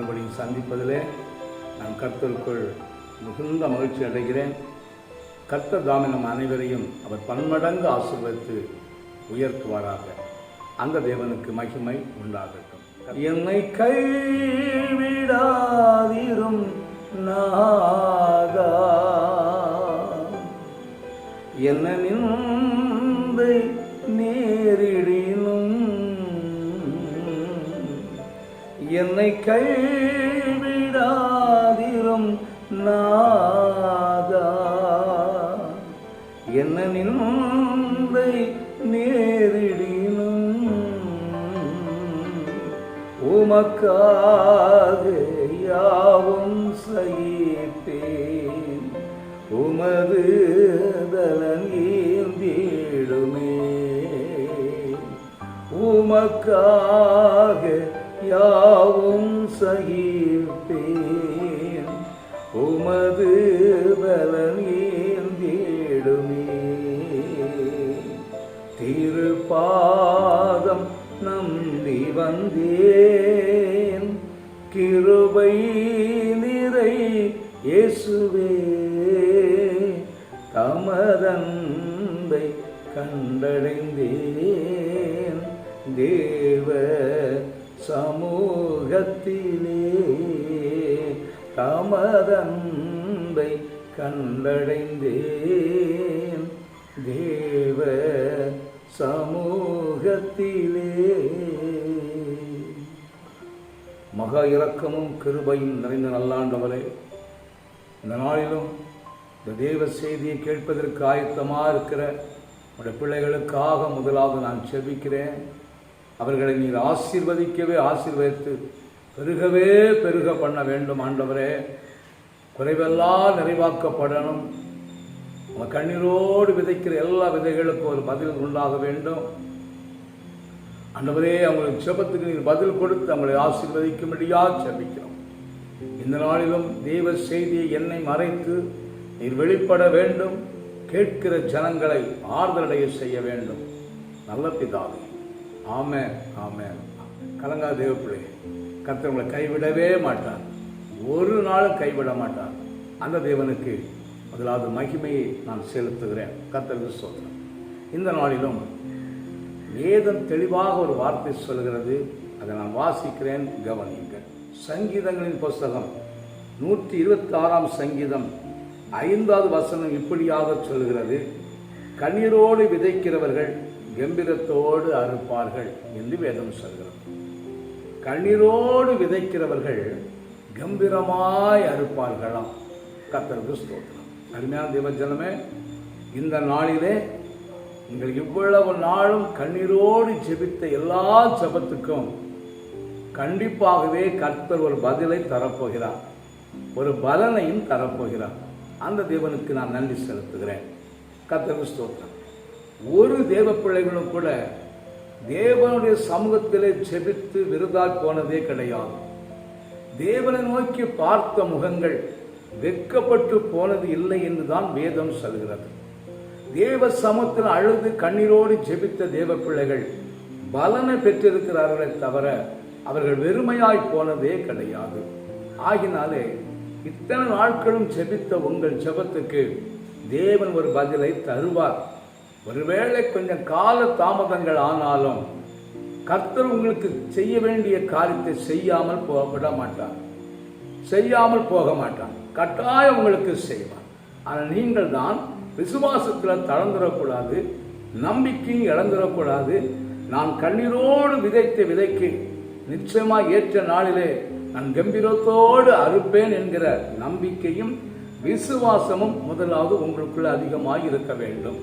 மறுபடியும் சந்திப்பதிலே நான் கர்த்தருக்குள் மிகுந்த மகிழ்ச்சி அடைகிறேன். கர்த்தர் தாமே நம் அனைவரையும் அவர் பன்மடங்கு ஆசீர்வதித்து உயர்த்துவாராக. அந்த தேவனுக்கு மகிமை உண்டாகட்டும். என்னை கைவிடாதிரும் நாதா. என்ன நின்று நேரிடி என்னை கைவிடாதிரும் நாதா. என்ன நிந்தை நேரிடினும் உமக்காக யாவும் சகிப்பேன். உமது தலன் ஏந்திடுமே உமக்காக யாவும் சகிப்பேன். உமது பலன் ஏந்திடுமே. திருப்பாதம் நம்பி வந்தேன். கிருபை நிறை இயேசுவே. தமதன்பை கண்டடைந்தேன். தேவ சமூகத்திலே தமதன்பை கண்டடைந்தேன். தேவ சமூகத்திலே மகா இரக்கமும் கிருபையும் நிறைந்த நல்லாண்டவரே இந்த நாளிலும் இந்த தேவ செய்தியை கேட்பதற்கு ஆயத்தமாக இருக்கிற உடைய பிள்ளைகளுக்காக முதலாவது நான் செபிக்கிறேன். அவர்களை நீர் ஆசீர்வதிக்கவே ஆசீர்வதித்து பெருகவே பெருக பண்ண வேண்டும் ஆண்டவரே. குறைவெல்லாம் நிறைவாக்கப்படணும். நம்ம கண்ணீரோடு விதைக்கிற எல்லா விதைகளுக்கும் ஒரு பதில் உண்டாக வேண்டும். ஆண்டவரே அவங்களுக்கு செபத்துக்கு நீர் பதில் கொடுத்து அவங்களை ஆசீர்வதிக்கும்படியாக செபிக்கிறோம் இந்த நாளிலும் தெய்வ செய்தியை என்னை மறைத்து நீர் வெளிப்பட வேண்டும். கேட்கிற ஜனங்களை ஆறுதலடைய செய்ய வேண்டும். நல்ல பிதாவே. ஆமே ஆமே கலங்கா தேவப்பிள்ளை. கத்தவங்களை கைவிடவே மாட்டார். ஒரு நாளும் கைவிட மாட்டார். அந்த தேவனுக்கு முதலாவது மகிமையை நான் செலுத்துகிறேன். கத்தருக்கு சொல்கிறேன் இந்த நாளிலும் வேதம் தெளிவாக ஒரு வார்த்தை சொல்கிறது அதை நான் வாசிக்கிறேன் கவனியுங்கள். சங்கீதங்களின் புஸ்தகம் நூற்றி இருபத்தி ஆறாம் சங்கீதம் ஐந்தாவது வசனம் இப்படியாக சொல்கிறது கண்ணீரோடு விதைக்கிறவர்கள் கம்பீரத்தோடு அறுப்பார்கள் என்று வேதம் சொல்கிறது. கண்ணீரோடு விதைக்கிறவர்கள் கம்பீரமாய் அறுப்பார்களாம். கத்தருக்கு ஸ்தோத்திரம். அருமையான தேவஜனமே இந்த நாளிலே நீங்கள் இவ்வளவு நாளும் கண்ணீரோடு ஜெபித்த எல்லா ஜெபத்துக்கும் கண்டிப்பாகவே கர்த்தர் ஒரு பதிலை தரப்போகிறார். ஒரு பலனையும் தரப்போகிறார். அந்த தேவனுக்கு நான் நன்றி செலுத்துகிறேன். கர்த்தருக்கு ஸ்தோத்திரம். ஒரு தேவ பிள்ளைகளும் கூட தேவனுடைய சமூகத்திலே ஜெபித்து விருதாய் போனதே கிடையாது. தேவனை நோக்கி பார்த்த முகங்கள் வெக்கப்பட்டு போனது இல்லை என்றுதான் வேதம் சொல்கிறது. தேவ சமத்தில் அழுது கண்ணீரோடு ஜெபித்த தேவ பிள்ளைகள் பலனை பெற்றிருக்கிறார்களே தவிர அவர்கள் வெறுமையாய் போனதே கிடையாது. ஆகினாலே இத்தனை நாட்களும் ஜெபித்த உங்கள் ஜெபத்துக்கு தேவன் ஒரு பதிலை தருவார். ஒருவேளை கொஞ்சம் கால தாமதங்கள் ஆனாலும் கர்த்தர் உங்களுக்கு செய்ய வேண்டிய காரியத்தை செய்யாமல் போக விட மாட்டார். செய்யாமல் போக மாட்டான் கட்டாயம் உங்களுக்கு செய்வார். ஆனால் நீங்கள் தான் விசுவாசத்தில் தளர்ந்துடக்கூடாது நம்பிக்கையும் இழந்துடக்கூடாது. நான் கண்ணீரோடு விதைத்த விதைக்கு நிச்சயமாக ஏற்ற நாளிலே நான் கம்பீரத்தோடு அறுப்பேன் என்கிற நம்பிக்கையும் விசுவாசமும் முதலாவது உங்களுக்குள்ள அதிகமாக இருக்க வேண்டும்.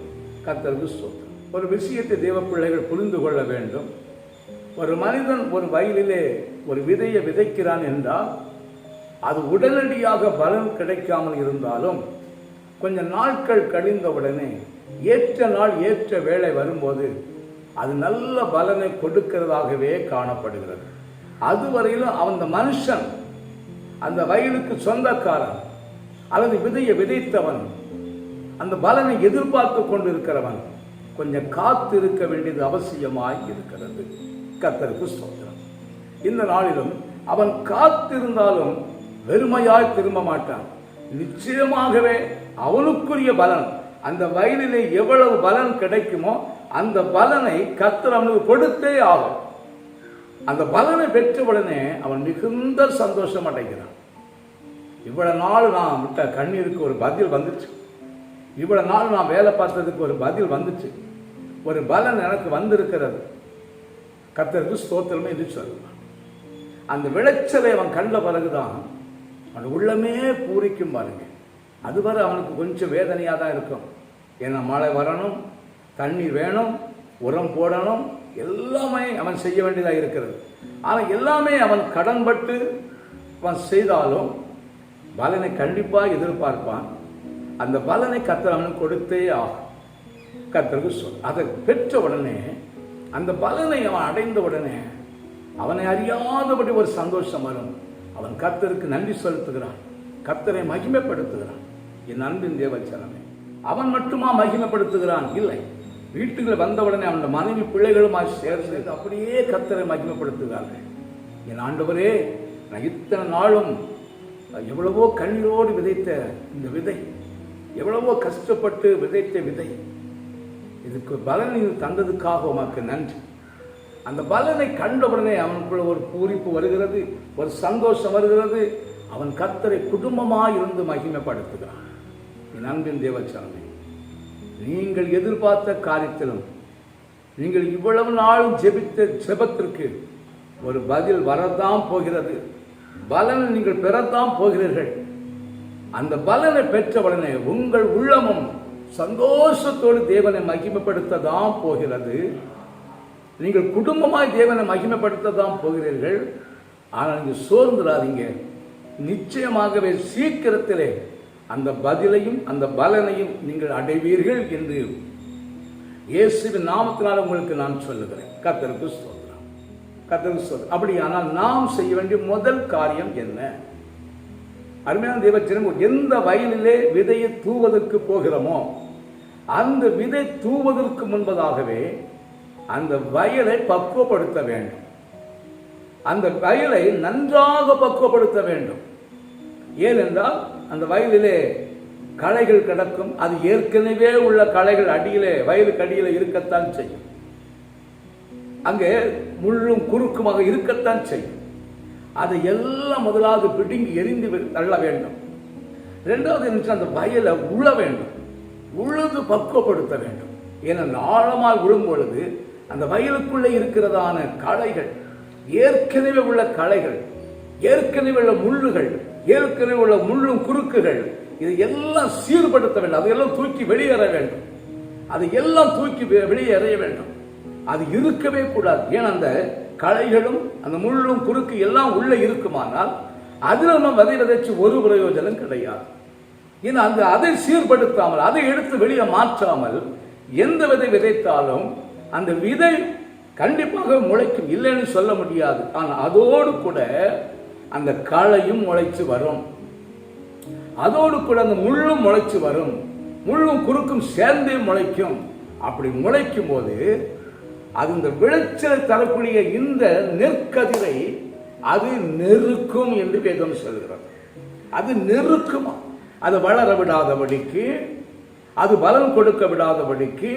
கத்தருக்கு சொத்து ஒரு விஷயத்தை தேவ பிள்ளைகள் புரிந்து கொள்ள வேண்டும். ஒரு மனிதன் ஒரு வயலிலே ஒரு விதையை விதைக்கிறான் என்றால் அது உடனடியாக பலன் கிடைக்காமல் இருந்தாலும் கொஞ்சம் நாட்கள் கழிந்தவுடனே ஏற்ற நாள் ஏற்ற வேலை வரும்போது அது நல்ல பலனை கொடுக்கிறதாகவே காணப்படுகிறது. அதுவரையிலும் அந்த மனுஷன் அந்த வயலுக்கு சொந்தக்காரன் அல்லது விதையை விதைத்தவன் அந்த பலனை எதிர்பார்த்து கொண்டிருக்கிறவன் கொஞ்சம் காத்து இருக்க வேண்டியது அவசியமாய் இருக்கிறது. கத்தருக்கு ஸ்தோத்திரம். இந்த நாளிலும் அவன் காத்திருந்தாலும் வெறுமையாய் திரும்ப மாட்டான். நிச்சயமாகவே அவனுக்குரிய பலன் அந்த வயலிலே எவ்வளவு பலன் கிடைக்குமோ அந்த பலனை கத்தர் அவனுக்கு கொடுத்தே ஆகும். அந்த பலனை பெற்றவுடனே அவன் மிகுந்த சந்தோஷம் அடைகிறான். இவ்வளவு நாள் நான் விட்ட கண்ணீருக்கு ஒரு பதில் வந்துச்சு. இவ்வளோ நாள் நான் வேலை பார்த்ததுக்கு ஒரு பதில் வந்துச்சு. ஒரு பலன் எனக்கு வந்திருக்கிறது. கத்தருக்கு ஸ்தோத்திரமே இது சொல்லுவான் அந்த விளைச்சலை அவன் கண்ட பிறகுதான் அவன் உள்ளமே பூரிக்கும் பாருங்க. அதுவரை அவனுக்கு கொஞ்சம் வேதனையாக தான் இருக்கும். ஏன்னா மழை வரணும் தண்ணீர் வேணும் உரம் போடணும் எல்லாமே அவன் செய்ய வேண்டியதாக இருக்கிறது. ஆனால் எல்லாமே அவன் கடன்பட்டு அவன் செய்தாலும் பலனை கண்டிப்பாக எதிர்பார்ப்பான். அந்த பலனை கர்த்தர் அவனுக்கு கொடுத்தே ஆகும். கத்தருக்கு சொல் அதை பெற்ற உடனே அந்த பலனை அவன் அடைந்த உடனே அவனை அறியாதபடி ஒரு சந்தோஷம் வரும். அவன் கத்தருக்கு நன்றி செலுத்துகிறான். கத்தரை மகிமைப்படுத்துகிறான். என் அன்பின் தேவச்சனமே அவன் மட்டுமா மகிமைப்படுத்துகிறான்? இல்லை. வீட்டுக்குள்ள வந்தவுடனே அவன் மனைவி பிள்ளைகளுமா சேர்ந்து அப்படியே கத்தரை மகிமைப்படுத்துகிறார்கள். என் ஆண்டவரே நான் இத்தனை நாளும் எவ்வளவோ கண்ணீரோடு விதைத்த இந்த விதை. எவ்வளவோ கஷ்டப்பட்டு விதைத்த விதை. இதுக்கு பலன் தந்ததுக்காக உமக்கு நன்றி. அந்த பலனை கண்டவுடனே அவனுக்குள்ள ஒரு பூரிப்பு வருகிறது ஒரு சந்தோஷம் வருகிறது. அவன் கத்தரை குடும்பமாக இருந்து மகிமைப்படுத்துகிறான். என் அன்பின் நீங்கள் எதிர்பார்த்த காரியத்திலும் நீங்கள் இவ்வளவு நாளும் ஜெபித்த ஜெபத்திற்கு ஒரு பதில் வரத்தான் போகிறது. பலன் நீங்கள் பெறத்தான் போகிறீர்கள். அந்த பலனை பெற்றவுடனே உங்கள் உள்ளமும் சந்தோஷத்தோடு தேவனை மகிமைப்படுத்த தான் போகிறது. நீங்கள் குடும்பமாய் தேவனை மகிமைப்படுத்த தான் போகிறீர்கள். ஆனால் நீங்கள் சோர்ந்துடாதீங்க நிச்சயமாகவே சீக்கிரத்திலே அந்த பதிலையும் அந்த பலனையும் நீங்கள் அடைவீர்கள் என்று இயேசுவின் நாமத்தினால் உங்களுக்கு நான் சொல்லுகிறேன். கத்தருக்கு சொல்கிறேன் கத்தருக்கு சொல் அப்படியானால் நாம் செய்ய வேண்டிய முதல் காரியம் என்ன? அருமையான தேவச்சனம் எந்த வயலிலே விதையை தூவதற்கு போகிறோமோ அந்த விதை தூவதற்கு முன்பதாகவே அந்த வயலை பக்குவப்படுத்த வேண்டும். அந்த வயலை நன்றாக பக்குவப்படுத்த வேண்டும். ஏனென்றால் அந்த வயலிலே களைகள் கிடக்கும் அது ஏற்கனவே உள்ள களைகள் அடியிலே வயலுக்கு அடியிலே இருக்கத்தான் செய்யும். அங்கே முள்ளும் குறுக்குமாக இருக்கத்தான் செய்யும். அதை எல்லாம் முதலாவது பிடுங்கி எரிந்து வி- தள்ள வேண்டும். ரெண்டாவது என்ன அந்த வயலை உழ வேண்டும். உழுது பக்குவப்படுத்த வேண்டும். ஏன்னா ஆழமாக விழும் பொழுது அந்த வயலுக்குள்ளே இருக்கிறதான களைகள் ஏற்கனவே உள்ள களைகள் ஏற்கனவே உள்ள முள்ளுகள் ஏற்கனவே உள்ள முள்ளும் குறுக்குகள் இது எல்லாம் சீர்படுத்த வேண்டும். அதையெல்லாம் தூக்கி வெளியேற வேண்டும். அதை எல்லாம் தூக்கி வெ- வெளியே வேண்டும். அது இருக்கவே கூடாது. ஏன் அந்த களைகளும் அந்த முள்ளும் குறுக்கு எல்லாம் உள்ளே இருக்குமானால் அதில் நம்ம விதை விதைச்சு ஒரு பிரயோஜனம் கிடையாது. ஏன்னா அந்த அதை சீர்படுத்தாமல் அதை எடுத்து வெளியே மாற்றாமல் எந்த விதை விதைத்தாலும் அந்த விதை கண்டிப்பாக முளைக்கும் இல்லைன்னு சொல்ல முடியாது. ஆனால் அதோடு கூட அந்த களையும் முளைச்சு வரும். அதோடு கூட அந்த முள்ளும் முளைச்சு வரும். முள்ளும் குறுக்கும் சேர்ந்தே முளைக்கும். அப்படி முளைக்கும் போது அது இந்த விளைச்சல் தரக்கூடிய இந்த நெற்கதிரை அது நெருக்கும் என்று வேதம் சொல்கிறது. அது நெருக்குமா? அது வளர விடாதபடிக்கு அது பலன் கொடுக்க விடாதபடிக்கு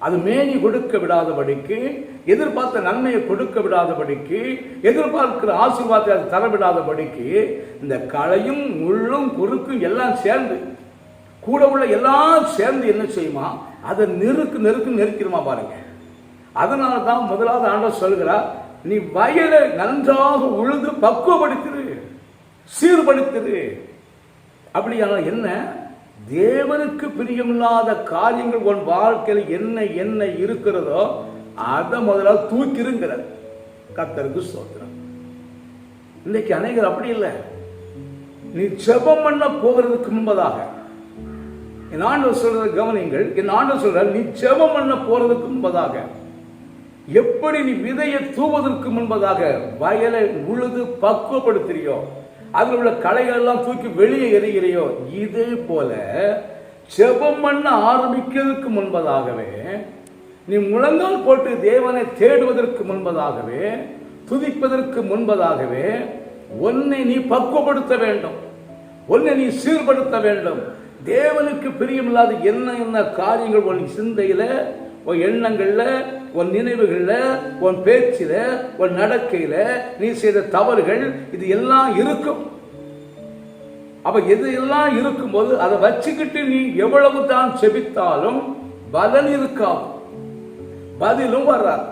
அது மேனி கொடுக்க விடாதபடிக்கு எதிர்பார்த்த நன்மையை கொடுக்க விடாதபடிக்கு எதிர்பார்க்கிற ஆசீர்வாதத்தை அது தர விடாதபடிக்கு இந்த களையும் முள்ளும் குறுக்கும் எல்லாம் சேர்ந்து கூட உள்ள எல்லாம் சேர்ந்து என்ன செய்யுமா? அதை நெருக்கு நெருக்கு நெருக்கிடுமா பாருங்கள் அதனால தான் முதலாவது ஆண்டவர் சொல்கிறார் நீ வயலை நன்றாக உழுது பக்குவப்படுத்திரு சீர்படுத்திரு. அப்படியான என்ன? தேவனுக்கு பிரியமில்லாத காரியங்கள் உன் வாழ்க்கையில் என்ன என்ன இருக்கிறதோ அதை முதலாவது தூக்கிருங்கிற கத்தருக்கு சோத்திரம் இன்னைக்கு அநேகர் அப்படி இல்லை. நீ ஜெபம் பண்ண போகிறதுக்கு முன்பதாக. என் ஆண்டவர் சொல்றதை கவனிங்கள் என் ஆண்டவர் சொல்ற நீ ஜெபம் பண்ண போறதுக்கு முன்பதாக. எப்படி நீ விதையை தூவதற்கு முன்பதாக வயலை உழுது பக்குவப்படுத்துறியோ அதில் உள்ள களைகள் எல்லாம் தூக்கி வெளியே எறிகிறையோ இதே போல செபம் பண்ண ஆரம்பிக்கிறதுக்கு முன்பதாகவே நீ முழங்கால் போட்டு தேவனை தேடுவதற்கு முன்பதாகவே துதிப்பதற்கு முன்பதாகவே உன்னை நீ பக்குவப்படுத்த வேண்டும். உன்னை நீ சீர்படுத்த வேண்டும். தேவனுக்கு பிரியமில்லாத என்ன என்ன காரியங்கள் உன் சிந்தையில? உன் எண்ணங்களில் உன் நினைவுகளில் உன் பேச்சில் உன் நடக்கையில் நீ செய்த தவறுகள் இது எல்லாம் இருக்கும். அப்ப எது எல்லாம் இருக்கும்போது அதை வச்சுக்கிட்டு நீ எவ்வளவு தான் செபித்தாலும் பலன் இருக்காது. பதிலும் வர்றார்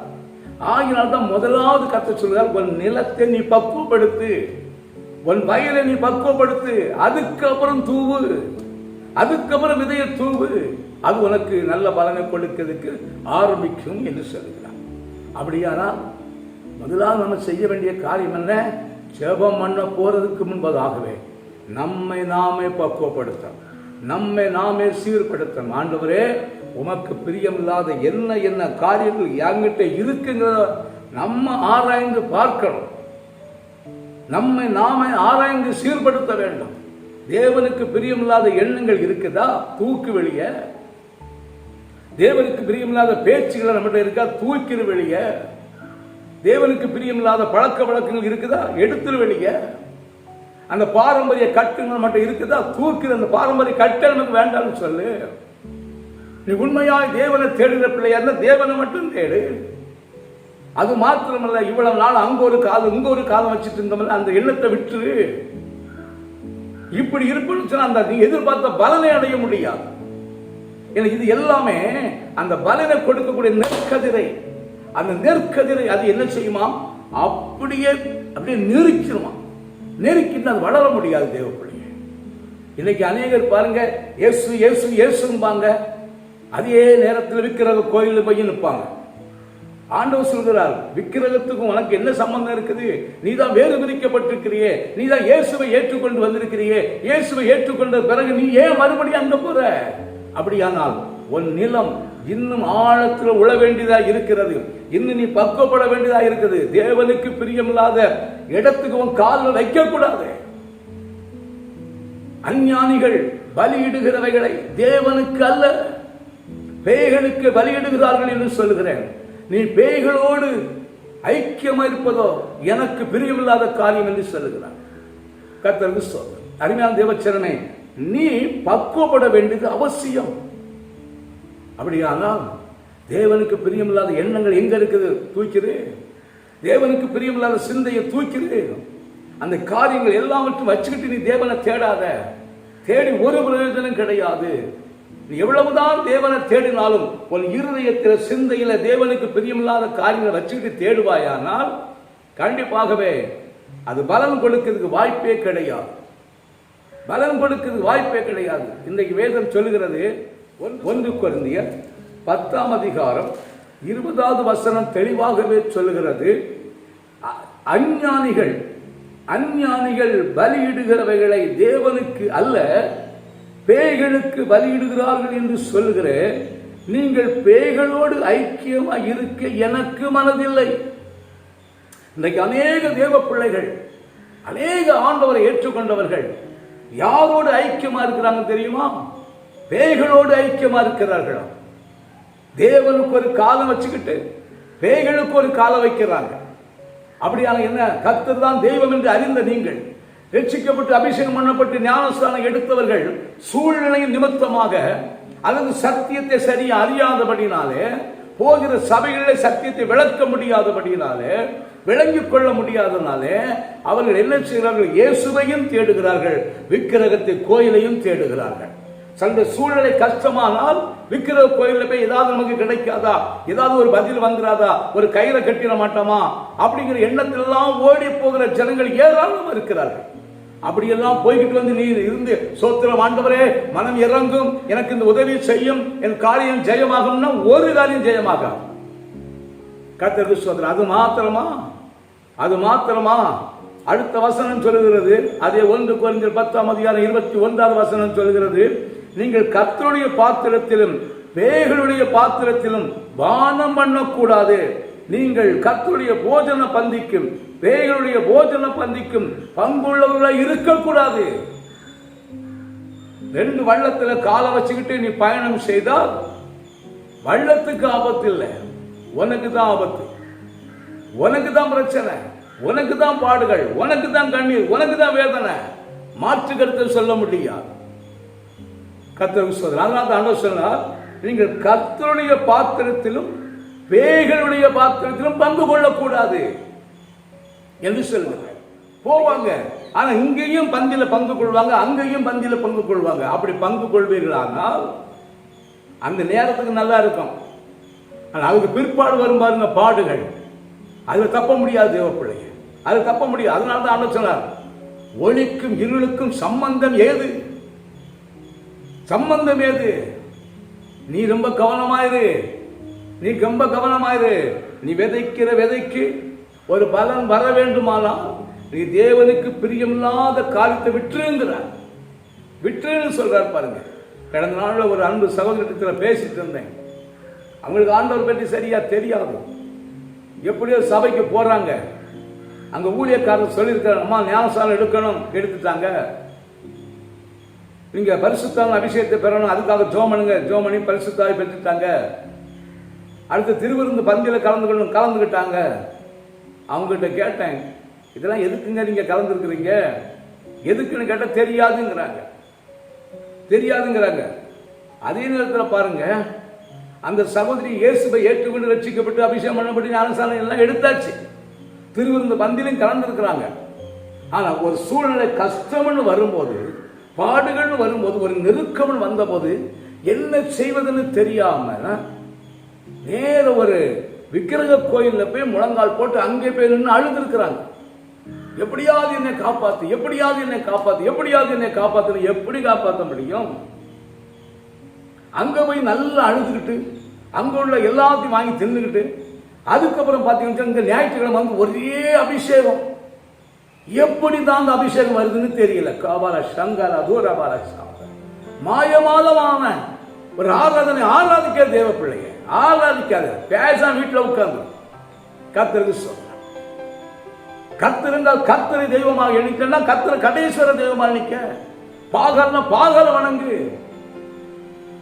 ஆகினால் தான் முதலாவது கத்த சொல்கிறார் உன் நிலத்தை நீ பக்குவப்படுத்து. உன் வயலை நீ பக்குவப்படுத்து. அதுக்கப்புறம் தூவு. அதுக்கப்புறம் விதைய தூவு. அது உனக்கு நல்ல பலனை கொடுக்கிறதுக்கு ஆரம்பிக்கும் என்று சொல்கிறார் அப்படியானால் முதலாவது நம்ம செய்ய வேண்டிய காரியம் என்ன? ஜெபம் பண்ண போறதுக்கு முன்பதாகவே நம்மை நாமே பக்குவப்படுத்தணும். நம்மை நாமே சீர்படுத்தணும். ஆண்டவரே உமக்கு பிரியமில்லாத என்ன என்ன காரியங்கள் என்கிட்ட இருக்குங்கிறத நம்ம ஆராய்ந்து பார்க்கணும். நம்மை நாமே ஆராய்ந்து சீர்படுத்த வேண்டும். தேவனுக்கு பிரியமில்லாத எண்ணங்கள் இருக்குதா? தூக்கு வெளியே தேவனுக்கு பிரியமில்லாத பேச்சுகள் நம்மகிட்ட இருக்கா? தூக்கிற வெளிய. தேவனுக்கு பிரியமில்லாத பழக்க வழக்கங்கள் இருக்குதா? எடுத்துரு வெளிய. அந்த பாரம்பரிய கட்டுகள் மட்டும் இருக்குதா? தூக்கிற அந்த பாரம்பரிய கட்டை நமக்கு வேண்டாம்னு சொல்லு. நீ உண்மையாய் தேவனை தேடுகிற பிள்ளையா இருந்தா தேவனை மட்டும் தேடு. அது மாத்திரமல்ல இவ்வளவு நாள் அங்க ஒரு காலம் இங்க ஒரு காலம் வச்சுட்டு இருந்தோம்ல அந்த எண்ணத்தை விட்டுரு. இப்படி இருப்புன்னு சொன்னா அந்த நீ எதிர்பார்த்த பலனை அடைய முடியாது. ஏன்னா இது எல்லாமே அந்த பலனை கொடுக்கக்கூடிய நெற்கதிரை. அந்த நெற்கதிரை அது என்ன செய்யுமா? அப்படியே அப்படியே நெருக்கிடுமா நெருக்கிட்டு அது வளர முடியாது தேவ பிள்ளைங்க இன்னைக்கு அநேகர் பாருங்க இயேசு இயேசு இயேசும்பாங்க அதே நேரத்தில் விக்கிரக கோயிலில் போய் நிற்பாங்க. ஆண்டவர் சொல்கிறார் விக்கிரகத்துக்கும் உனக்கு என்ன சம்பந்தம் இருக்குது? நீ தான் வேறு விதிக்கப்பட்டிருக்கிறியே. நீ தான் இயேசுவை ஏற்றுக்கொண்டு வந்திருக்கிறியே. இயேசுவை ஏற்றுக்கொண்ட பிறகு நீ ஏன் மறுபடியும் அங்க போற? அப்படியானால் உன் நிலம் இன்னும் ஆழத்தில் உழ வேண்டியதா இருக்கிறது. இன்னும் நீ பக்குவப்பட வேண்டியதா இருக்குது. தேவனுக்கு பிரியமில்லாத இடத்துக்கு உன் காலில் வைக்க கூடாது அஞ்ஞானிகள் பலியிடுகிறவைகளை தேவனுக்கு அல்ல பேய்களுக்கு பலியிடுகிறார்கள் என்று சொல்கிறேன் நீ பேய்களோடு ஐக்கியம் இருப்பதோ எனக்கு பிரியமில்லாத காரியம் என்று சொல்லுகிறார் கர்த்தருக்கு சொல் அருமையான தேவச்சரணை நீ பக்குவப்பட வேண்டியது அவசியம். அப்படியானால் தேவனுக்கு பிரியமில்லாத எண்ணங்கள் எங்க இருக்குது? தூக்கிது தேவனுக்கு பிரியமில்லாத சிந்தையை தூக்கிது அந்த காரியங்கள் எல்லாவற்றையும் வச்சுக்கிட்டு நீ தேவனை தேடாத. தேடி ஒரு பிரயோஜனம் கிடையாது. நீ எவ்வளவுதான் தேவனை தேடினாலும் உன் இருதயத்தில் சிந்தையில தேவனுக்கு பிரியமில்லாத காரியங்களை வச்சுக்கிட்டு தேடுவாயானால் கண்டிப்பாகவே அது பலன் கொடுக்கிறதுக்கு வாய்ப்பே கிடையாது. பலன் கொடுக்குது வாய்ப்பே கிடையாது. இன்றைக்கு வேதம் சொல்லுகிறது ஒன்- ஒன்று குழந்தைய பத்தாம் அதிகாரம் இருபதாவது வசனம் தெளிவாகவே சொல்லுகிறது. அ- அஞ்ஞானிகள் அஞ்ஞானிகள் பலியிடுகிறவைகளை தேவனுக்கு அல்ல பேய்களுக்கு பலியிடுகிறார்கள் என்று சொல்லுகிற நீங்கள் பேய்களோடு ஐக்கியமாக இருக்க எனக்கு மனதில்லை. இன்றைக்கு அநேக தேவ பிள்ளைகள் அநேக ஆண்டவரை ஏற்றுக்கொண்டவர்கள் யாரோடு ஐக்கியமா இருக்கிறாங்க தெரியுமா? பேய்களோடு ஐக்கியமா இருக்கிறார்களா? தேவனுக்கு ஒரு காலம் வச்சுக்கிட்டு பேய்களுக்கு ஒரு காலம் வைக்கிறாங்க. அப்படியான என்ன? கத்தர் தான் தெய்வம் என்று அறிந்த நீங்கள் ரட்சிக்கப்பட்டு அபிஷேகம் பண்ணப்பட்டு ஞானஸ்தானம் எடுத்தவர்கள் சூழ்நிலையின் நிமித்தமாக அல்லது சத்தியத்தை சரியா அறியாதபடினாலே போகிற சபைகளில் சத்தியத்தை விளக்க முடியாதபடினாலே விளங்கி கொள்ள முடியாதனாலே அவர்கள் என்ன செய்கிறார்கள்? இயேசுவையும் தேடுகிறார்கள். விக்கிரகத்தை கோயிலையும் தேடுகிறார்கள். சந்த சூழ்நிலை கஷ்டமானால் விக்கிரக கோயிலில் போய் ஏதாவது நமக்கு கிடைக்காதா? ஏதாவது ஒரு பதில் வந்துடாதா ஒரு கயிறை கட்டிட மாட்டோமா? அப்படிங்கிற எண்ணத்திலெல்லாம் ஓடி போகிற ஜனங்கள் ஏராளம் இருக்கிறார்கள். அப்படியெல்லாம் போய்கிட்டு வந்து நீ இருந்து சோத்திரம் ஆண்டவரே மனம் இறங்கும் எனக்கு இந்த உதவி செய்யும் என் காரியம் ஜெயமாகும்னா ஒரு காரியம் ஜெயமாகாது. கத்தருக்கு சோதரம் அது மாத்திரமா? அது மாத்திரமா? அடுத்த வசனம் சொல்லுகிறது. அதே ஒன்று குறைந்த பத்தாம் அதிகாரம் இருபத்தி ஒன்றாவது வசனம் சொல்லுகிறது. நீங்கள் கத்தருடைய பாத்திரத்திலும் பேய்களுடைய பாத்திரத்திலும் பானம் பண்ணக்கூடாது. நீங்கள் கத்தருடைய போஜன பந்திக்கும் பேய்களுடைய போஜன பந்திக்கும் பங்குள்ளவர்களாக இருக்கக்கூடாது. ரெண்டு வள்ளத்தில் காலை வச்சுக்கிட்டு நீ பயணம் செய்தால் வள்ளத்துக்கு ஆபத்து இல்லை உனக்கு தான் ஆபத்து. உனக்கு தான் பிரச்சனை. உனக்கு தான் பாடுகள். உனக்கு தான் கண்ணீர். உனக்கு தான் வேதனை. மாற்று கருத்தை சொல்ல முடியாது. கத்தருக்கு சொல்ற அதனால தான் ஆண்டவர் சொன்னார் நீங்கள் கத்தருடைய பாத்திரத்திலும் பேய்களுடைய பாத்திரத்திலும் பங்கு கொள்ளக்கூடாது என்று சொல்லுங்க போவாங்க. ஆனா இங்கேயும் பந்தில பங்கு கொள்வாங்க அங்கேயும் பந்தில பங்கு கொள்வாங்க. அப்படி பங்கு கொள்வீர்களானால் அந்த நேரத்துக்கு நல்லா இருக்கும். ஆனால் அதுக்கு பிற்பாடு வரும் பாருங்க பாடுகள். அதில் தப்ப முடியாது தேவ அதை தப்ப முடியாது. அதனால தான் ஆண்டவர் சொன்னார் ஒளிக்கும் இருளுக்கும் சம்பந்தம் ஏது? சம்பந்தம் ஏது? நீ ரொம்ப கவனமாயிரு நீ ரொம்ப கவனமாயிரு நீ விதைக்கிற விதைக்கு ஒரு பலன் வர வேண்டுமானால் நீ தேவனுக்கு பிரியமில்லாத காரியத்தை விட்டுருங்கிறார். விட்டுருன்னு சொல்றார் பாருங்க. கடந்த நாளில் ஒரு அன்பு சகோதரத்தில் பேசிட்டு இருந்தேன். அவங்களுக்கு ஆண்டவர் பற்றி சரியா தெரியாது. எப்படியோ சபைக்கு போறாங்க. அங்க ஊழியக்காரர் சொல்லியிருக்காரு அம்மா ஞானசாரம் எடுக்கணும். எடுத்துட்டாங்க. நீங்க பரிசுத்தான அபிஷேகத்தை பெறணும் அதுக்காக ஜோமனுங்க ஜோமணி பரிசுத்தாய் பெற்றுட்டாங்க. அடுத்து திருவிருந்து பந்தியில் கலந்துக்கணும் கலந்துக்கிட்டாங்க அவங்ககிட்ட கேட்டேன் இதெல்லாம் எதுக்குங்க நீங்க கலந்துருக்குறீங்க? எதுக்குன்னு கேட்டால் தெரியாதுங்கிறாங்க. தெரியாதுங்கிறாங்க. அதே நேரத்தில் பாருங்க அந்த சகோதரி இயேசுவை ஏற்றுக்கொண்டு ரட்சிக்கப்பட்டு அபிஷேகம் பண்ணப்பட்டு ஞானசாலம் எல்லாம் எடுத்தாச்சு. திருவிருந்த பந்திலையும் கலந்துருக்கிறாங்க. ஆனால் ஒரு சூழ்நிலை கஷ்டம்னு வரும்போது பாடுகள்னு வரும்போது ஒரு நெருக்கம்னு வந்தபோது என்ன செய்வதுன்னு தெரியாம நேர ஒரு விக்கிரக கோயிலில் போய் முழங்கால் போட்டு அங்கே போய் நின்று அழுதுருக்கிறாங்க. எப்படியாவது என்னை காப்பாத்து எப்படியாவது என்னை காப்பாத்து எப்படியாவது என்னை காப்பாத்து எப்படி காப்பாற்ற முடியும்? அங்கே போய் நல்லா அழுதுகிட்டு அங்க உள்ள எல்லாத்தையும் வாங்கி தின்னுக்கிட்டு அதுக்கப்புறம் பார்த்தீங்கன்னா இந்த ஞாயிற்றுக்கிழமை வந்து ஒரே அபிஷேகம். எப்படி தான் அந்த அபிஷேகம் வருதுன்னு தெரியல. காபால சங்கர தூரபால மாயமாதமான ஒரு ஆராதனை ஆராதிக்க தேவ பிள்ளைங்க. ஆராதிக்காத பேசா வீட்டில் உட்கார்ந்து. கத்தருக்கு சொல்ற கத்திருந்தால் கத்திரை தெய்வமாக எண்ணிக்கன்னா கத்தரை கடேஸ்வர தெய்வமாக நிற்க பாகல்னா பாகல் வணங்கு.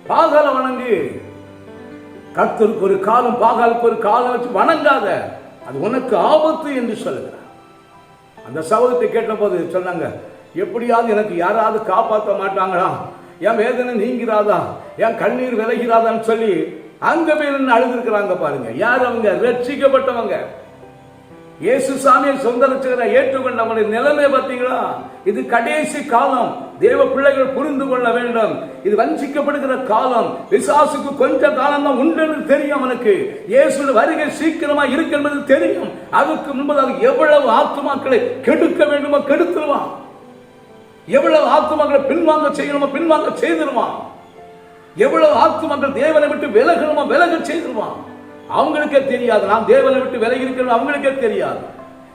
பாகால வணங்கு. கத்தருக்கு ஒரு காலம் பாகாலுக்கு ஒரு காலம் வச்சு வணங்காத. அது உனக்கு ஆபத்து என்று சொல்லுகிறார். அந்த சகோதரத்தை கேட்டபோது சொன்னாங்க எப்படியாவது எனக்கு யாராவது காப்பாற்ற மாட்டாங்களா? என் வேதனை நீங்கிறாதா? என் கண்ணீர் விலகிறாதான்னு சொல்லி அங்க போய் நின்று அழுதுருக்கிறாங்க பாருங்க. யார் அவங்க? ரட்சிக்கப்பட்டவங்க. இயேசு சாமியை சொந்த ரட்சகரை ஏற்றுக்கொண்டவங்களுடைய நிலைமை பார்த்தீங்களா? இது கடைசி காலம். தேவ பிள்ளைகள் புரிந்து கொள்ள வேண்டும். இது வஞ்சிக்கப்படுகிற காலம். விசாசுக்கு கொஞ்ச காலம் தான் உண்டுன்னு தெரியும் அவனுக்கு. இயேசு வருகை சீக்கிரமா இருக்கு என்பது தெரியும். அதுக்கு முன்பதாக எவ்வளவு ஆத்துமாக்களை கெடுக்க வேண்டுமோ கெடுத்துருவான் எவ்வளவு ஆத்துமாக்களை பின்வாங்க செய்யணுமோ பின்வாங்க செய்திருவான் எவ்வளவு ஆத்துமாக்கள் தேவனை விட்டு விலகணுமோ விலக செய்திருவான் அவங்களுக்கே தெரியாது. நான் தேவனை விட்டு விலகி இருக்கிறோம் அவங்களுக்கே தெரியாது.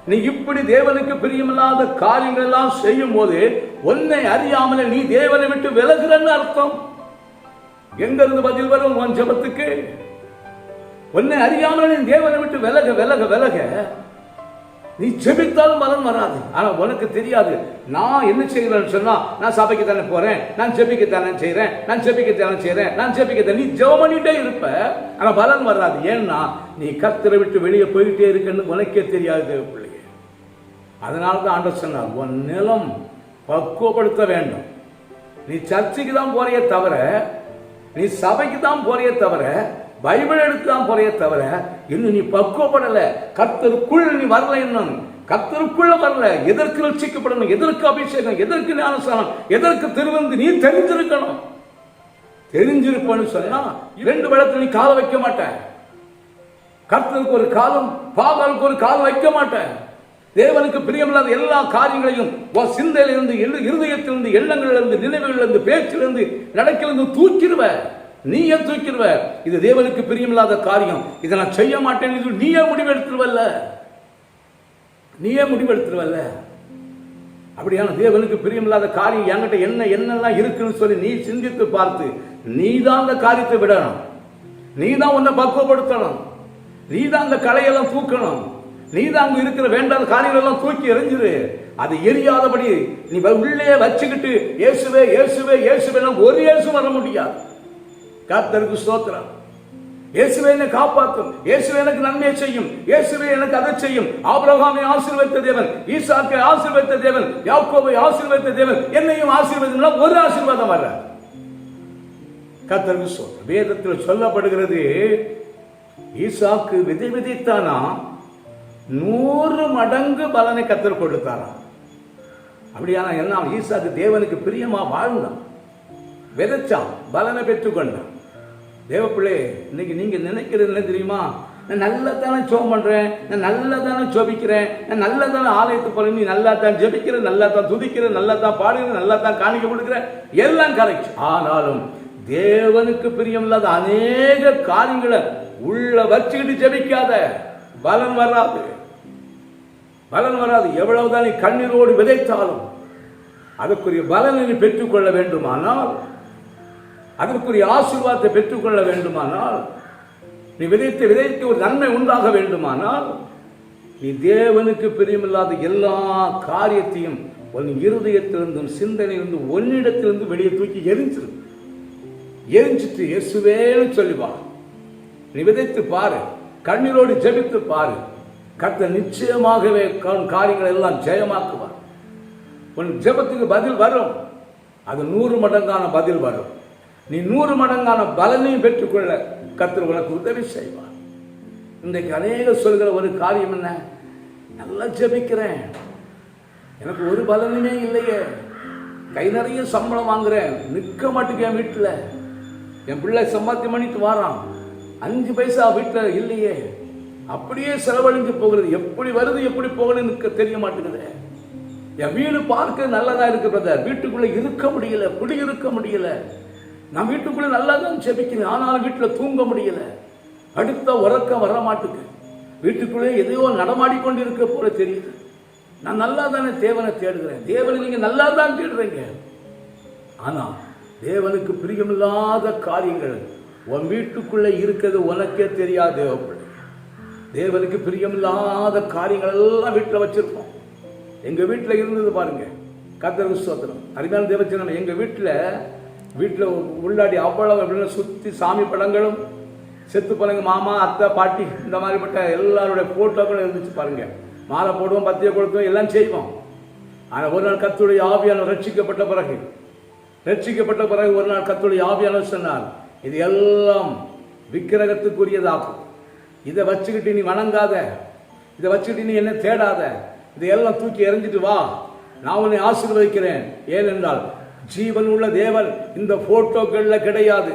நீ இப்படி தேவனுக்கு பிரியமில்லாத காரியங்கள் எல்லாம் செய்யும் போது உன்னை அறியாமலே நீ தேவனை விட்டு விலகுறன்னு அர்த்தம். எங்க இருந்து பதில் வரும் உன் ஜபத்துக்கு? உன்னை அறியாமலே நீ தேவனை விட்டு விலக விலக விலக. நீ ஜெபித்தாலும் பலன் வராது. ஆனால் உனக்கு தெரியாது. நான் என்ன செய்கிறேன்னு சொன்னால் நான் சபைக்கு தானே போகிறேன் நான் ஜெபிக்க தானே செய்கிறேன் நான் ஜெபிக்க தானே செய்கிறேன் நான் ஜெபிக்க தானே நீ ஜெபம் பண்ணிகிட்டே இருப்ப ஆனால் பலன் வராது. ஏன்னா நீ கத்தரை விட்டு வெளியே போயிட்டே இருக்குன்னு உனக்கே தெரியாது தேவ பிள்ளைங்க அதனால தான் ஆண்டர் சொன்னார் உன் நிலம் பக்குவப்படுத்த வேண்டும். நீ சர்ச்சுக்கு தான் போறையே தவிர நீ சபைக்கு தான் போறையே தவிர பைபிள் எடுத்து தான் தவிர இன்னும் நீ பக்குவப்படல. கத்தருக்குள் நீ வரல இன்னும். கத்தருக்குள்ள வரல. எதற்கு ரட்சிக்கப்படணும்? எதற்கு அபிஷேகம்? எதற்கு ஞானசானம் எதற்கு திருவந்து? நீ தெரிஞ்சிருக்கணும். தெரிஞ்சிருப்பன்னு சொன்னா ரெண்டு வளத்துல நீ காலம் வைக்க மாட்டேன் கர்த்தருக்கு ஒரு காலம் பாவலுக்கு ஒரு காலம் வைக்க மாட்டேன் தேவனுக்கு பிரியமில்லாத எல்லா காரியங்களையும் சிந்தையிலிருந்து எண்ண- இருதயத்திலிருந்து எண்ணங்களிலிருந்து நினைவுகளிலிருந்து பேச்சிலிருந்து நடக்கிலிருந்து தூக்கிடுவேன் நீயே தூக்கிடுவ இது தேவனுக்கு பிரியமில்லாத காரியம். இதை நான் செய்ய மாட்டேன். இது நீயே முடிவெடுத்துருவல்ல. நீயே முடிவெடுத்துருவல்ல. அப்படியான தேவனுக்கு பிரியமில்லாத காரியம். என்கிட்ட என்ன என்னெல்லாம் இருக்குன்னு சொல்லி நீ சிந்தித்து பார்த்து நீ தான் அந்த காரியத்தை விடணும். நீ தான் உன்னை பக்குவப்படுத்தணும். நீ தான் அந்த கலையெல்லாம் தூக்கணும். நீ தான் அங்க இருக்கிற வேண்டாத காரியங்கள் எல்லாம் தூக்கி எறிஞ்சிரு. அது எரியாதபடி நீ வ- உள்ளே வச்சுக்கிட்டு இயேசுவே இயேசுவே இயேசுவே ஒரு இயேசு வர முடியாது. கர்த்தருக்கு ஸ்தோத்திரம். இயேசுவே என்னை காப்பாற்றும். இயேசுவே எனக்கு நன்மையை செய்யும். இயேசுவே எனக்கு அதை செய்யும். ஆபிரகாமை ஆசீர்வதித்த தேவன் ஈசாக்கை ஆசீர்வதித்த தேவன் யாக்கோவை ஆசீர்வதித்த தேவன் என்னையும் ஆசீர்வதினா ஒரு ஆசீர்வாதம் வர்ற கத்தருக்கு சொல் வேதத்தில் சொல்லப்படுகிறது ஈசாக்கு விதை விதைத்தானா? நூறு மடங்கு பலனை கத்தர் கொடுத்தாராம். அப்படியானா என்ன? ஈசாக்கு தேவனுக்கு பிரியமா வாழ்ந்தான். விதைச்சான். பலனை பெற்றுக்கொண்டான். தேவப்பிள்ளை இன்னைக்கு நீங்கள் நினைக்கிறது என்ன தெரியுமா? நான் நல்லா தானே ஜோம் பண்ணுறேன் நான் நல்லா தானே ஜோபிக்கிறேன் நான் நல்லா தானே ஆலயத்து போறேன் நீ நல்லா தான் ஜபிக்கிறேன் நல்லா தான் துதிக்கிறேன் நல்லா தான் பாடுகிறேன் நல்லா தான் காணிக்க கொடுக்குறேன் எல்லாம் கரெக்ட். ஆனாலும் தேவனுக்கு பிரியமில்லாத அநேக காரியங்களை உள்ள வச்சுக்கிட்டு ஜெபிக்காத பலன் வராது. பலன் வராது. எவ்வளவுதான் நீ கண்ணீரோடு விதைத்தாலும் அதற்குரிய பலனை நீ பெற்றுக்கொள்ள வேண்டுமானால் அதற்குரிய ஆசீர்வாதத்தை பெற்றுக்கொள்ள வேண்டுமானால் நீ விதைத்து விதைத்து ஒரு நன்மை உண்டாக வேண்டுமானால் நீ தேவனுக்கு பிரியமில்லாத எல்லா காரியத்தையும் உன் இருதயத்திலிருந்தும் சிந்தனையிலிருந்து ஒன்னிடத்திலிருந்து வெளியே தூக்கி எரிஞ்சிரு. எரிஞ்சிட்டு எசுவேன்னு சொல்லி வா. நீ விதைத்து பாரு கண்ணீரோடு ஜெபித்து பாரு. கத்த நிச்சயமாகவே காரியங்களை எல்லாம் ஜெயமாக்குவார். உன் ஜெபத்துக்கு பதில் வரும். அது நூறு மடங்கான பதில் வரும். நீ நூறு மடங்கான பலனையும் பெற்றுக்கொள்ள கத்தர் உனக்கு உதவி செய்வார். இன்றைக்கு அநேக சொல்கிற ஒரு காரியம் என்ன? நல்லா ஜெபிக்கிறேன். எனக்கு ஒரு பலனுமே இல்லையே. கை நிறைய சம்பளம் வாங்குறேன். நிற்க மாட்டேங்க என் வீட்டில். என் பிள்ளை சம்பாத்தியம் பண்ணிட்டு வாரான். அஞ்சு பைசா வீட்டில் இல்லையே. அப்படியே செலவழிஞ்சு போகிறது. எப்படி வருது எப்படி போகணும்னு தெரிய மாட்டேங்குது. என் வீடு பார்க்க நல்லதா இருக்கு பிரதர் வீட்டுக்குள்ளே இருக்க முடியல குடி இருக்க முடியல. நான் வீட்டுக்குள்ள நல்லா தான் செபிக்கிறேன் ஆனாலும் வீட்டில் தூங்க முடியல. அடுத்த உறக்கம் வர மாட்டுக்கு வீட்டுக்குள்ளே எதையோ நடமாடிக்கொண்டு இருக்க போல தெரியுது. நான் நல்லா தானே தேவனை தேடுகிறேன். தேவனை நீங்க நல்லா தான் தேடுறீங்க. ஆனா தேவனுக்கு பிரியமில்லாத காரியங்கள் உன் வீட்டுக்குள்ள இருக்கிறது உனக்கே தெரியாது தேவப்பிள்ளை. தேவனுக்கு பிரியமில்லாத காரியங்கள் எல்லாம் வீட்டில் வச்சிருப்போம். எங்க வீட்டில் இருந்தது பாருங்க கத்தருக்கு ஸ்தோத்திரம் அருமையான தேவச்சனம். எங்க வீட்டில் வீட்டில் உள்ளாடி அவ்வளவு அப்படின்னு சுற்றி சாமி படங்களும் செத்து பழங்க மாமா அத்தை பாட்டி இந்த மாதிரிப்பட்ட எல்லாருடைய ஃபோட்டோக்களும் இருந்துச்சு பாருங்க. மாலை போடுவோம் பத்தியை கொடுத்தோம் எல்லாம் செய்வோம். ஆனால் ஒரு நாள் கத்துடைய ஆவியானவர் ரட்சிக்கப்பட்ட பிறகு ரட்சிக்கப்பட்ட பிறகு ஒரு நாள் கத்துடைய ஆவியானவர் சொன்னார் இது எல்லாம் விக்கிரகத்துக்குரியதாகும். இதை வச்சுக்கிட்டு நீ வணங்காத. இதை வச்சுக்கிட்டு நீ என்ன தேடாத. இதையெல்லாம் தூக்கி எறிஞ்சிட்டு வா. நான் உன்னை ஆசீர்வதிக்கிறேன். ஏனென்றால் ஜீவன் உள்ள தேவன் இந்த போட்டோக்களில் கிடையாது.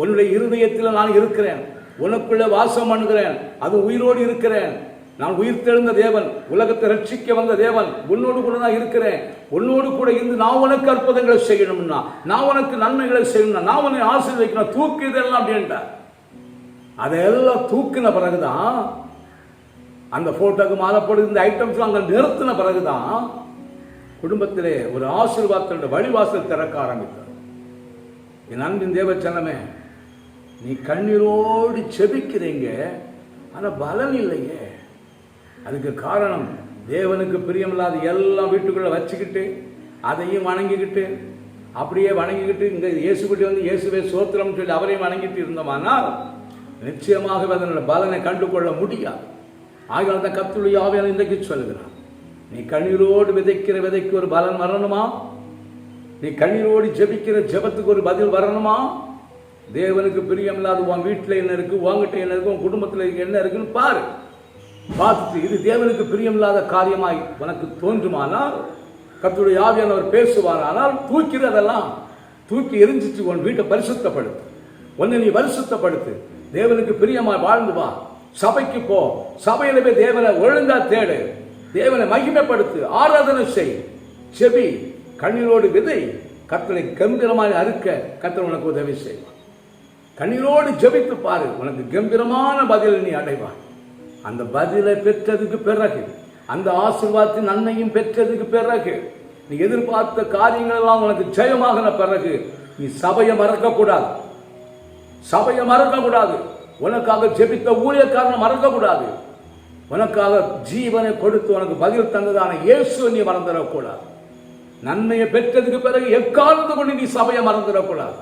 உன்னுடைய இருதயத்தில் நான் இருக்கிறேன். உனக்குள்ள வாசம் பண்ணுகிறேன். அது உயிரோடு இருக்கிறேன். நான் உயிர் தெழுந்த தேவன் உலகத்தை ரட்சிக்க வந்த தேவன் உன்னோடு கூட நான் இருக்கிறேன். உன்னோடு கூட இருந்து நான் உனக்கு அற்புதங்களை செய்யணும்னா நான் உனக்கு நன்மைகளை செய்யணும்னா நான் உன்னை ஆசீர்வதிக்கணும். தூக்கு இதெல்லாம் அப்படின்ட்டார் அதையெல்லாம் தூக்கின பிறகுதான் அந்த போட்டோக்கு மாறப்படுது இந்த ஐட்டம்ஸ் அங்கே நிறுத்தின பிறகுதான் குடும்பத்திலே ஒரு ஆசீர்வாதத்தோட வழிவாசல் திறக்க ஆரம்பித்தார். என் அன்பின் தேவச்சனமே நீ கண்ணீரோடு செபிக்கிறீங்க ஆனால் பலன் இல்லையே. அதுக்கு காரணம் தேவனுக்கு பிரியமில்லாத எல்லாம் வீட்டுக்குள்ளே வச்சுக்கிட்டு அதையும் வணங்கிக்கிட்டு அப்படியே வணங்கிக்கிட்டு இங்கே இயேசுக்கிட்டே வந்து இயேசுவே சோத்திரம் சொல்லி அவரையும் வணங்கிட்டு இருந்தோமானால் நிச்சயமாகவே அதனோட பலனை கண்டுகொள்ள முடியாது. ஆகியால் தான் கத்துடைய ஆவியான இன்றைக்கு சொல்கிறான் நீ கண்ணீரோடு விதைக்கிற விதைக்கு ஒரு பலன் வரணுமா? நீ கண்ணீரோடு ஜெபிக்கிற ஜெபத்துக்கு ஒரு பதில் வரணுமா? தேவனுக்கு பிரியமில்லாத உன் வீட்டில் என்ன இருக்கு உங்ககிட்ட என்ன இருக்கு உன் குடும்பத்தில் என்ன இருக்குன்னு பாரு. பார்த்துட்டு இது தேவனுக்கு பிரியமில்லாத காரியமாய் உனக்கு தோன்றுமானால் கத்துடைய ஆவியானவர் பேசுவாரானால் ஆனால் தூக்கிறதெல்லாம் தூக்கி எரிஞ்சிச்சு உன் வீட்டை பரிசுத்தப்படுத்து. உன்னை நீ பரிசுத்தப்படுத்து. தேவனுக்கு பிரியமாய் வாழ்ந்து வா. சபைக்கு போ. சபையில போய் தேவனை ஒழுங்கா தேடு. தேவனை மகிமைப்படுத்து ஆராதனை செய். செபி கண்ணீரோடு விதை கத்தனை கம்பீரமாக அறுக்க கத்தனை உனக்கு உதவி செய். கண்ணீரோடு ஜெபித்து பாரு உனக்கு கம்பீரமான பதிலை நீ அடைவாய். அந்த பதிலை பெற்றதுக்கு பிறகு அந்த ஆசீர்வாதத்தின் நன்மையும் பெற்றதுக்கு பிறகு நீ எதிர்பார்த்த காரியங்கள் எல்லாம் உனக்கு ஜெயமாகின பிறகு நீ சபையை மறக்கக்கூடாது. சபையை மறக்கக்கூடாது. உனக்காக ஜெபித்த ஊழியக்காரனை மறக்கக்கூடாது. உனக்காக ஜீவனை கொடுத்து உனக்கு பதில் தந்ததான இயேசு நீ மறந்துடக்கூடாது. நன்மையை பெற்றதுக்கு பிறகு எக்காலத்து கொண்டு நீ சபையை மறந்துடக்கூடாது.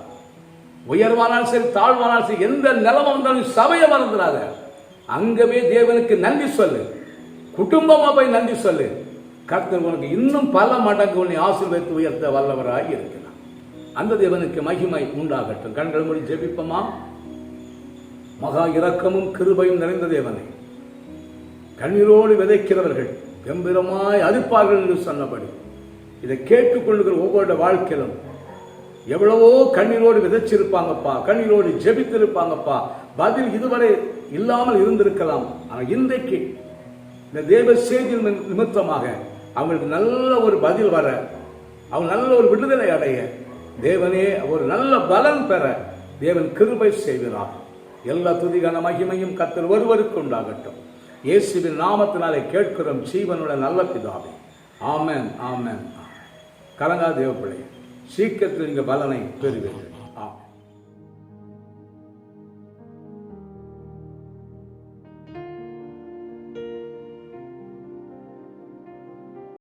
உயர்வானால் சரி தாழ்வானால் சரி எந்த நிலம வந்தாலும் சபையை மறந்துடாத. அங்கவே தேவனுக்கு நன்றி சொல்லு. குடும்பமா போய் நன்றி சொல்லு. கர்த்தர் உனக்கு இன்னும் பல மடங்கு உன்னை ஆசீர்வதித்து உயர்த்த வல்லவராக இருக்கிறான் அந்த தேவனுக்கு மகிமை உண்டாகட்டும். கண்கள் மொழி ஜெபிப்பமா? மகா இரக்கமும் கிருபையும் நிறைந்த தேவனை. கண்ணீரோடு விதைக்கிறவர்கள் கம்பீரமாய் அறுப்பார்கள் என்று சொன்னபடி. இதை கேட்டுக்கொள்ளுகிற ஒவ்வொருடைய வாழ்க்கையிலும் எவ்வளவோ கண்ணீரோடு விதைச்சிருப்பாங்கப்பா கண்ணீரோடு ஜெபித்திருப்பாங்கப்பா பதில் இதுவரை இல்லாமல் இருந்திருக்கலாம். ஆனால் இன்றைக்கு இந்த தேவ செய்தி நிமி- நிமித்தமாக அவங்களுக்கு நல்ல ஒரு பதில் வர அவங்க நல்ல ஒரு விடுதலை அடைய தேவனே ஒரு நல்ல பலன் பெற தேவன் கிருபை செய்கிறார். எல்லா துதிகான மகிமையும் கத்தர் ஒருவருக்கு உண்டாகட்டும். இயேசுவின் நாமத்தினாலே கேட்கிறோம் ஜீவனுள்ள நல்ல பிதாவே. ஆமென் ஆமென். கலங்கா தேவப்பிள்ளை சீக்கிரத்தில் இங்க பலனை பெறுவீர்கள்.